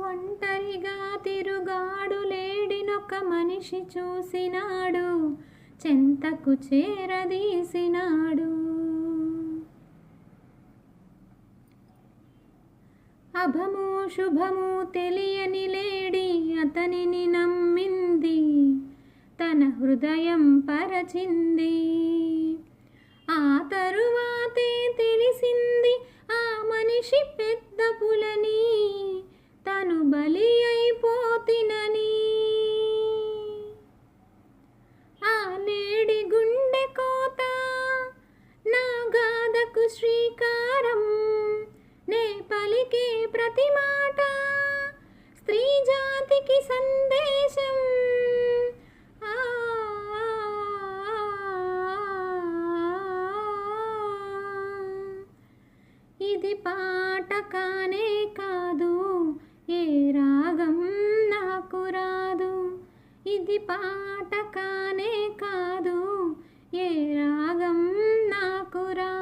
ఒంటరిగా తిరుగాడు లేడినొక మనిషి చూసినాడు చెంతకు చేరదీసినాడు. అభము శుభము తెలియని లేడి అతనిని నమ్మింది తన హృదయం పరచింది. ఆ శ్రీకారం నే పలికే ప్రతి మాట స్త్రీ జాతికి సందేశం ఆ, ఇది పాట కానే కాదు ఏ రాగం నాకు రాదు ఇది పాట కానే కాదు ఏ రాగం నాకు రాదు